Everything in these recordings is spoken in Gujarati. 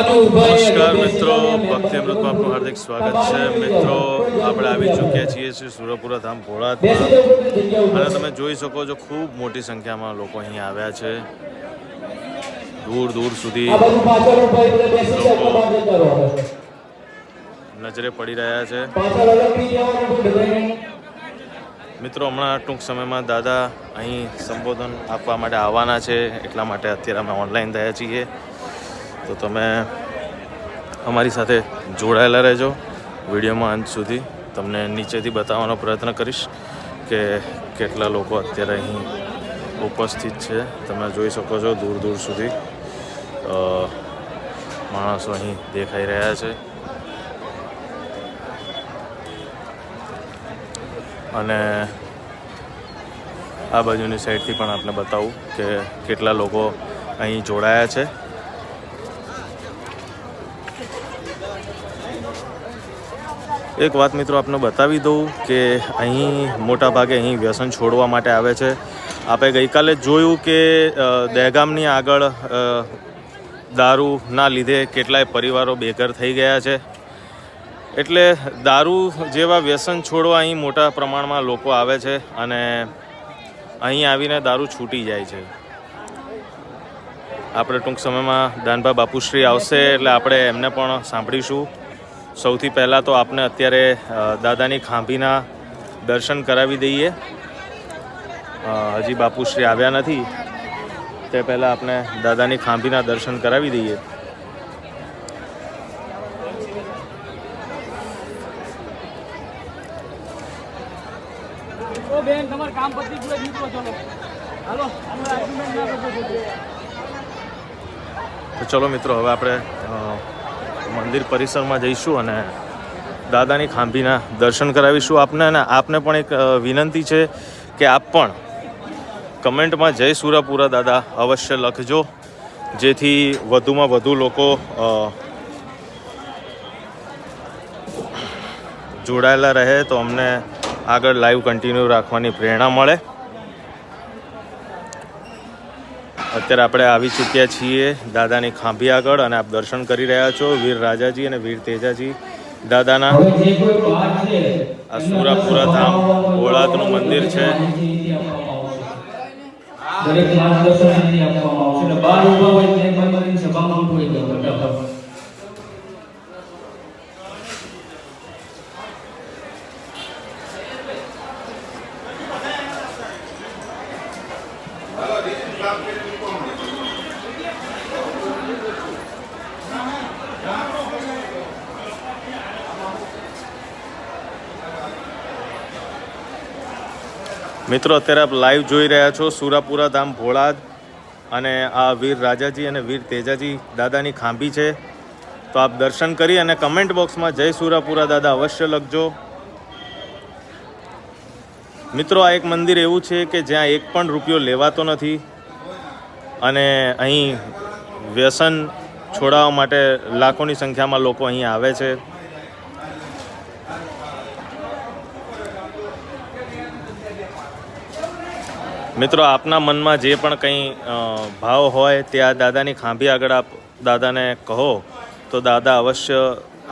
નમસ્કાર મિત્રો ભક્તિ અમૃતમાં આપનું હાર્દિક સ્વાગત છે. મિત્રો આપણે આવી ચૂક્યા છીએ શ્રી સુરપુરા ધામ ભોળાતમાં અને તમે જોઈ શકો છો ખૂબ મોટી સંખ્યામાં લોકો અહીં આવ્યા છે. દૂર દૂર સુધી લોકો. નજરે પડી રહ્યા છે. મિત્રો હમણાં ટૂંક સમયમાં દાદા અહીં સંબોધન આપવા માટે આવવાના છે એટલા માટે અત્યારે અમે ઓનલાઈન થયા છીએ. તો તમે અમારી સાથે જોડાયેલા રહેજો વિડીયોમાં અંત સુધી. તમને નીચેથી બતાવવાનો પ્રયત્ન કરીશ કે કેટલા લોકો અત્યારે અહીં ઉપસ્થિત છે. તમે જોઈ શકો છો દૂર દૂર સુધી માણસો અહીં દેખાઈ રહ્યા છે. અને આ બાજુની સાઈડથી પણ આપને બતાવું કે કેટલા લોકો અહીં જોડાયા છે. એક વાત મિત્રો આપને બતાવી દઉં કે અહીં મોટા ભાગે અહીં વ્યસન છોડવા માટે આવે છે. આપણે ગઈકાલે જોયું કે દહેગામની આગળ દારૂના લીધે કેટલાય પરિવારો બેઘર થઈ ગયા છે. એટલે દારૂ જેવા વ્યસન છોડવા અહીં મોટા પ્રમાણમાં લોકો આવે છે અને અહીં આવીને દારૂ છૂટી જાય છે. આપણે ટૂંક સમયમાં દાનભા બાપુશ્રી આવશે એટલે આપણે એમને પણ સાંભળીશું. સૌથી પહેલાં તો આપને અત્યારે દાદાની ખાંભીના દર્શન કરાવી દઈએ. હજી બાપુશ્રી આવ્યા નથી. તે પહેલાં આપણે દાદાની ખાંભીના દર્શન કરાવી દઈએ. બેન તમારે કામ પતી ગયું નીકળો ચલો. હાલો હમણાં argument ના કરજો ખોટું. તો ચલો મિત્રો હવે આપણે મંદિર પરિસરમાં જઈશું અને દાદાની ખાંભીના દર્શન કરાવીશું આપને અને આપને પણ એક વિનંતી છે કે આપ પણ કમેન્ટમાં જય સુરાપુરા દાદા અવશ્ય લખજો, જેથી વધુમાં વધુ લોકો જોડાયેલા રહે તો અમને આગળ લાઈવ કન્ટિન્યુ રાખવાની પ્રેરણા મળે. અત્યારે આપણે આવી ચૂક્યા છીએ દાદાની ખાંભી આગળ અને આપ દર્શન કરી રહ્યા છો વીર રાજાજી અને વીર તેજાજી દાદાના આ સુરાપુરા ધામ ભોળાતનું મંદિર છે. અહીંથી આપવામાં આવશે. દરેક માર્ગદર્શન અહીંથી આપવામાં આવશે એટલે બહાર ઊભા હોય તે બંધ કરીને સભામાં ઉઠવાઈ જાઓ ફટાફટ. મિત્રો, અત્યારે આપ લાઈવ જોઈ રહ્યા છો સુરાપુરા ધામ ભોળાદ અને આ વીર રાજાજી અને વીર તેજાજી દાદાની ખાંભી છે. તો આપ દર્શન કરી અને કમેન્ટ બોક્સમાં જય સુરાપુરા દાદા અવશ્ય લખજો. મિત્રો, આ એક મંદિર એવું છે કે જ્યાં એક પણ રૂપિયો લેવાતો નથી અને અહીં વ્યસન છોડાવવા માટે લાખોની સંખ્યામાં લોકો અહીં આવે છે. મિત્રો, આપના મનમાં જે પણ કંઈ ભાવ હોય તે આ દાદાની ખાંભી આગળ આપ દાદાને કહો તો દાદા અવશ્ય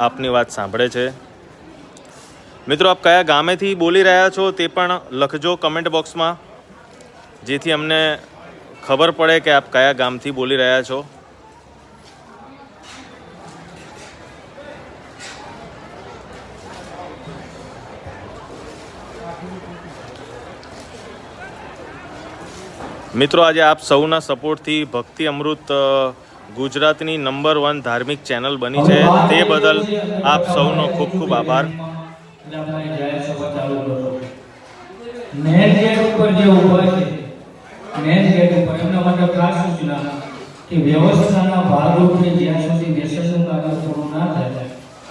આપની વાત સાંભળે છે. મિત્રો, આપ કયા ગામેથી બોલી રહ્યા છો તે પણ લખજો કમેન્ટ બોક્સમાં, જેથી અમને ખબર પડે કે આપ કયા ગામથી બોલી રહ્યા છો. મિત્રો, આજે આપ સૌના સપોર્ટથી ભક્તિ અમૃત ગુજરાતની નંબર વન ધાર્મિક ચેનલ બની છે. તે બદલ આપ સૌનો ખૂબ ખૂબ આભાર. ઉપર ઉપર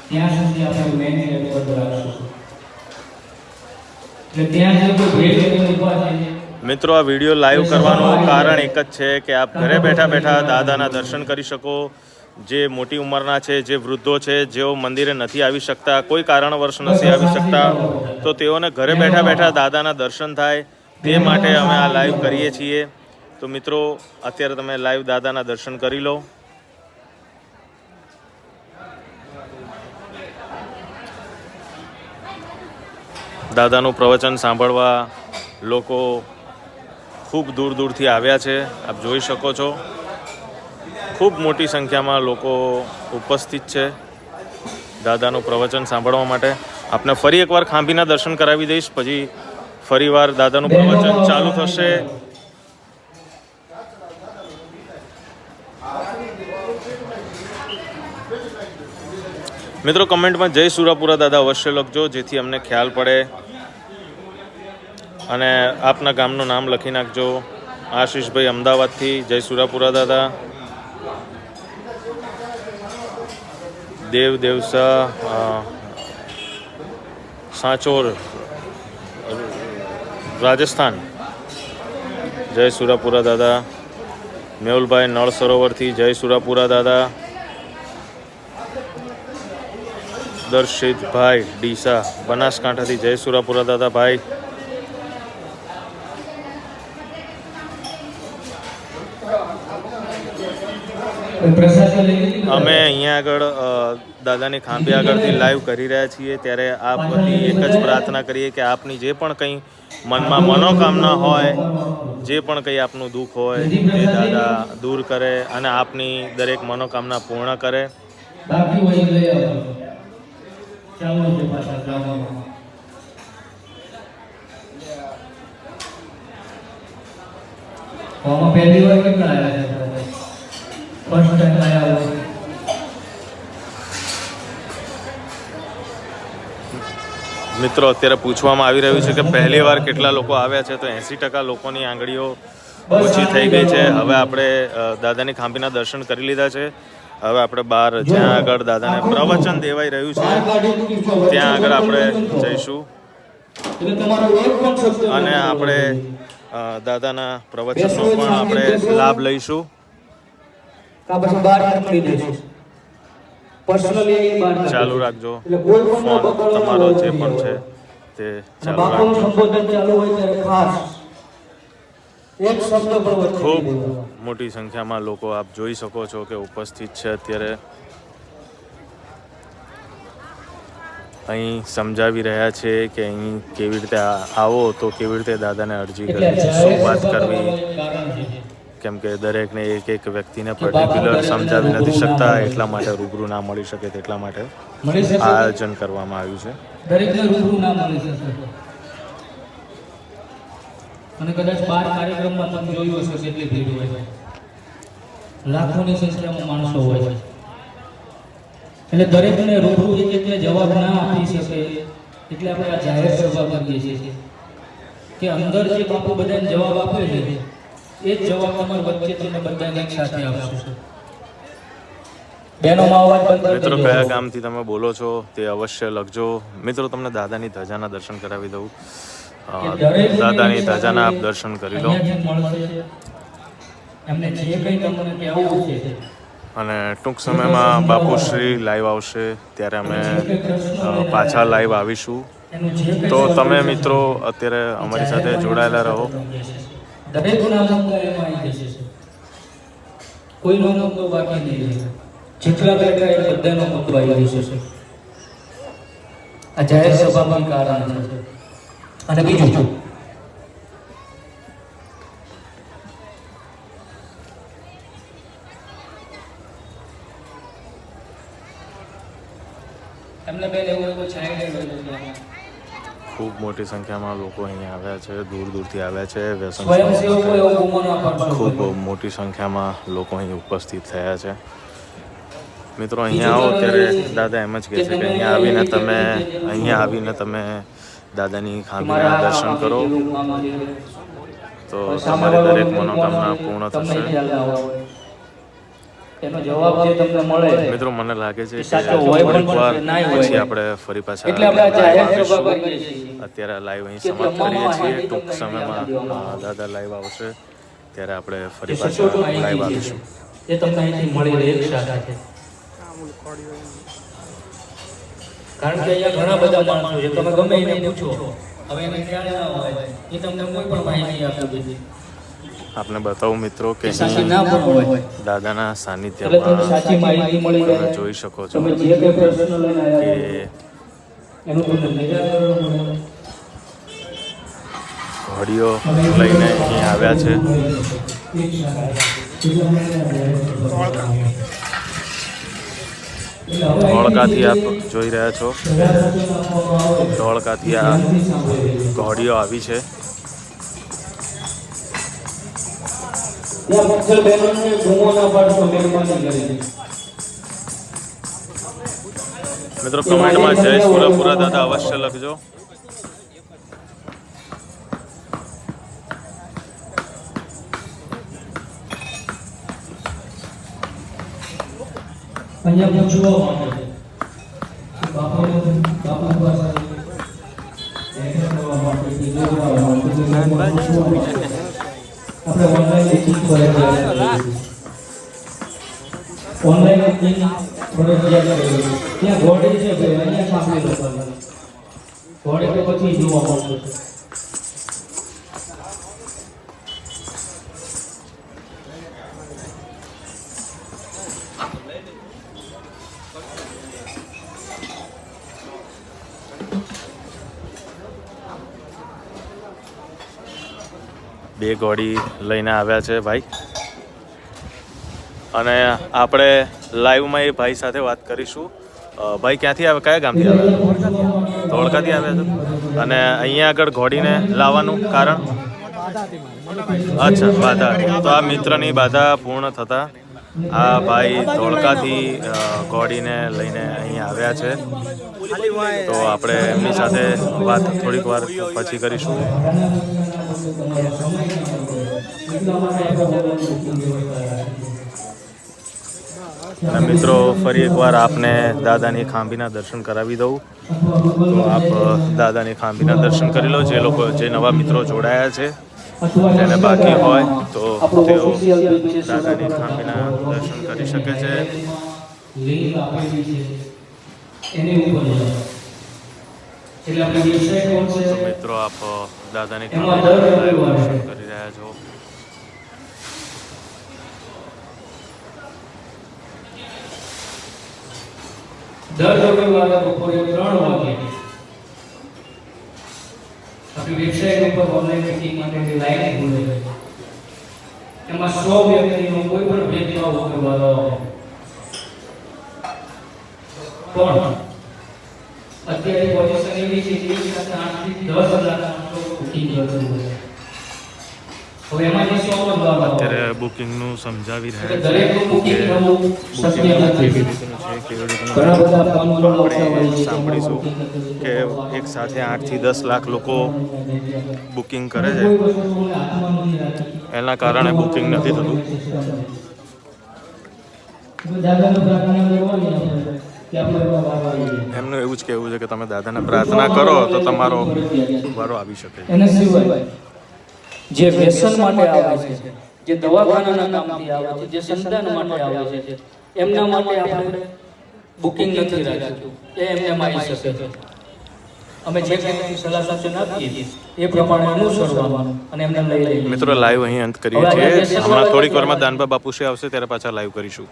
ત્યાં સુધી આપણે મેન ગેટ પર રાખશું. એટલે ત્યાં સુધી ભેટ લઈને ઊભા મિત્રો, આ વીડિયો લાઈવ કરવાનું કારણ એક જ છે કે આપ ઘરે બેઠા બેઠા દાદાના દર્શન કરી શકો. જે મોટી ઉંમરના છે, જે વૃદ્ધો છે, જેઓ મંદિરે નથી આવી શકતા, કોઈ કારણવશ નથી આવી શકતા, તો તેઓને ઘરે બેઠા બેઠા દાદાના દર્શન થાય. તે માટે અમે આ લાઈવ કરીએ છીએ. તો મિત્રો, અત્યારે તમે લાઈવ દાદાના દર્શન કરી લો. દાદાનું પ્રવચન સાંભળવા લોકો ખૂબ દૂર દૂરથી આવ્યા છે. આપ જોઈ શકો છો. ખૂબ મોટી સંખ્યામાં લોકો ઉપસ્થિત છે દાદાનું પ્રવચન સાંભળવા માટે. આપને ફરી એકવાર ખાંભીના દર્શન કરાવી દઈશ. પછી ફરીવાર દાદાનું પ્રવચન ચાલુ થશે. મિત્રો, કમેન્ટમાં જય સુરાપુરા દાદા અવશ્ય લખજો, જેથી અમને ખ્યાલ પડે. અને આપના ગામનું નામ લખી નાખજો. આશીષભાઈ અમદાવાદથી. જય સુરાપુરા દાદા. દેવ દેવસા સાંચોર, રાજસ્થાન. જય સુરાપુરા દાદા. મેહુલભાઈ નળ સરોવરથી. જય સુરાપુરા દાદા. દર્શિતભાઈ ડીસા, બનાસકાંઠાથી. જય સુરાપુરા દાદા ભાઈ કોઈ પ્રસાદ લઈ લીધી અમે અહીંયા આગળ દાદાની ખાંભી આગળથી લાઈવ કરી રહ્યા છીએ. ત્યારે આપ બધી એક જ પ્રાર્થના કરીએ કે આપની જે પણ કંઈ મનમાં મનોકામના હોય જે પણ કંઈ આપનું દુઃખ હોય તે દાદા દૂર કરે અને આપની દરેક મનોકામના પૂર્ણ કરે. પહેલી વાર કેટલા આવ્યા છે? ફર્સ્ટ ટાઈમ મિત્રો, અત્યારે પૂછવામાં આવી રહ્યું છે કે પહેલી વાર કેટલા લોકો આવ્યા છે, તો એંસી ટકા લોકોની આંગળીઓ ઓછી થઈ ગઈ છે. હવે આપણે દાદાની ખાંભીના દર્શન કરી લીધા છે. હવે આપણે બહાર, જ્યાં આગળ દાદાને પ્રવચન દેવાઈ રહ્યું છે, ત્યાં આગળ આપણે જઈશું. અને આપણે દાદાના પ્રવચનનો પણ આપણે લાભ લઈશું. કા પછી બહાર નીકળી જઈશું પર્સનલી અહીં બહાર ચાલુ રાખજો. ફોન તમારો જે પણ છે તે ચાલુ રાખજો. સંબોધન ચાલુ હોય ત્યારે ખાસ એક શબ્દ પણ ખૂબ મોટી સંખ્યામાં લોકો આપ જોઈ શકો છો કે ઉપસ્થિત છે અત્યારે. અહીં સમજાવી રહ્યા છે કે અહીં કેવી રીતે આવો તો કેવી રીતે દાદાને અરજી કરવી શું વાત કરવી. કેમ કે દરેકને એક એક વ્યક્તિને પર્ટિક્યુલર સમજાવી નથી શકતા એટલા માટે રૂબરૂ ના મળી શકે તેટલા માટે આ આયોજન કરવામાં આવ્યું છે. દરેકને રૂબરૂ ના મળી શકે અને કદાચ બાર કાર્યક્રમમાં તમે જોયું હશે કેટલી ભીડ હોય. લાખોની સંખ્યામાં માણસો હોય. છે એટલે દરેકને રૂબરૂ એક એકને જવાબ ના આપી શકે એટલે આપણે આ જાહેર સભા કરીએ છીએ કે અંદર જે બાપુ બધાને જવાબ આપે છે એ જ જવાબ તમારે વચ્ચે તમને બધાને એક સાથે આપશે. બેનો અવાજ બંધ મિત્રો કયા ગામથી તમે બોલો છો તે અવશ્ય લખજો. મિત્રો તમને દાદાની ધજાના દર્શન કરાવી દઉં. દાદાની ધજાના આપ દર્શન કરી લો. એમને જે કંઈ તમને કહેવું છે અને ટૂંક સમયમાં બાપુશ્રી લાઈવ આવશે ત્યારે અમે પાછા લાઈવ આવીશું. તો તમે મિત્રો અત્યારે અમારી સાથે જોડાયેલા રહો. દરેક નામ એમાં આવી જશે કોઈનો મુદ્દો બાકી નહીં રહે જેટલા બેઠા એ બધાનો મુદ્દો આવી જશે આ જાહેર સભામાં કારણ છે અને બીજું એમને બેન એવું એવું છાંય ખૂબ મોટી સંખ્યામાં લોકો અહીંયા આવ્યા છે દૂર દૂરથી આવ્યા છે વ્યસન ખૂબ મોટી સંખ્યામાં લોકો અહીં ઉપસ્થિત થયા છે. મિત્રો અહીંયા આવો ત્યારે દાદા એમ જ કહે છે કે અહીંયા આવીને તમે અહીંયા આવીને તમે દાદાની ખામીના દર્શન કરો. તો તમારી દરેક મનોકામના પૂર્ણ થશે. એનો જવાબ જે તમને મળે મિત્રો મને લાગે છે કે વાર પછી આપણે ફરી પાછા એટલે આપણે જાહેર સભા કરીએ છીએ. અત્યારે લાઈવ અહીં સમાપ્ત કરીએ છીએ. ટૂંક સમયમાં દાદા લાઈવ આવશે. ત્યારે આપણે ફરી પાછા લાઈવ આવીશું એ તમને અહીંથી મળી રહે એક સાથે કારણ કે અહીંયા ઘણા બધા માણસો છે. તમે ગમે એને પૂછો હવે એને ક્યારે ના હોય એ તમને કોઈ પણ માહિતી આપી દે આપને બતાવું મિત્રો કે દાદાના સાનિધ્યમાં તમે જોઈ શકો છો. કે ઘડીઓ લઈને અહીં આવ્યા છે. ધોળકાથી આપ જોઈ રહ્યા છો. ધોળકાથી આ ઘોડીઓ આવી છે. મિત્રો, કમેન્ટમાં જય સુરપુરા દાદા અવશ્ય લખજો. અહીંયા પૂછવા માટે કે બાપાને બાપા પાસે લેખન કરવા માટે કે જોવા માટે કે લોકોને પૂછવા માટે આપણે ઓનલાઈન બુકિંગ ફરજિયાત ઓનલાઈન બુકિંગ ફરજિયાત કરેલું ત્યાં ઘોડી છે ભાઈ અહીંયા સાંભળી લો ઘોડે તો પછી જોવા મળશે બે ઘોડી લઈને આવ્યા છે ભાઈ. અને આપણે લાઈવમાં એ ભાઈ સાથે વાત કરીશું. ભાઈ ક્યાંથી આવે કયા ગામથી આવે ધોળકાથી આવ્યા છે? અને અહીંયા આગળ ઘોડીને લાવવાનું કારણ? અચ્છા, બાધા. તો આ મિત્રની બાધા પૂર્ણ થતા આ ભાઈ ધોળકાથી ઘોડીને લઈને અહીંયા આવ્યા છે. તો આપણે એમની સાથે વાત થોડીક વાર પછી કરીશું. અને મિત્રો ફરી એકવાર આપને દાદાની ખાંભીના દર્શન કરાવી દઉં. તો આપ દાદાની ખાંભીના દર્શન કરી લો. જે લોકો જે નવા મિત્રો જોડાયા છે જેને બાકી હોય તો તેઓ દાદાની ખાંભીના દર્શન કરી શકે છે. તો મિત્રો આપ દાદાની. કરી રહ્યા છો. દર રવિવારે બપોરે ત્રણ વાગે આપણી વેબસાઇટ ઉપર ઓનલાઈન મીટિંગ માટેની લાઈન ખુલે છે એમાં સો વ્યક્તિનો કોઈ પણ ભેદભાવ વગર વાળો પણ અત્યારે પોઝિશન એવી છે કે એક સાથે આઠથી દસ હજાર માણસો બુકિંગ કરતું હોય હવે સો અત્યારે બુકિંગનું સમજાવી રહ્યા છે દરેકનું બુકિંગ થવું શક્ય નથી. ઘણા બધા ફોન સાંભળીશું કે એક સાથે આઠથી દસ લાખ લોકો બુકિંગ કરે છે. એના કારણે બુકિંગ નથી થતું. દાદાને પ્રાર્થના કરવાની આપણે એમનું એવું જ કહેવું છે કે તમે દાદાને પ્રાર્થના કરો તો તમારો વારો આવી શકે. એના સિવાય જે વ્યસન માટે આવે છે જે દવાખાનાના કામથી આવે છે જે સંતાન માટે આવે છે એમના માટે આપણે બુકિંગ નથી રાખ્યું એ એમને મારી શકે છે. અમે જે કંઈ સલાહ સૂચન આપીએ એ પ્રમાણે અનુસરવાનું અને એમને લઈ લઈએ. મિત્રો લાઈવ અહીં અંત કરીએ છીએ. હમણાં થોડીક વારમાં દાનબા બાપુશ્રી આવશે ત્યારે પાછા લાઈવ કરીશું.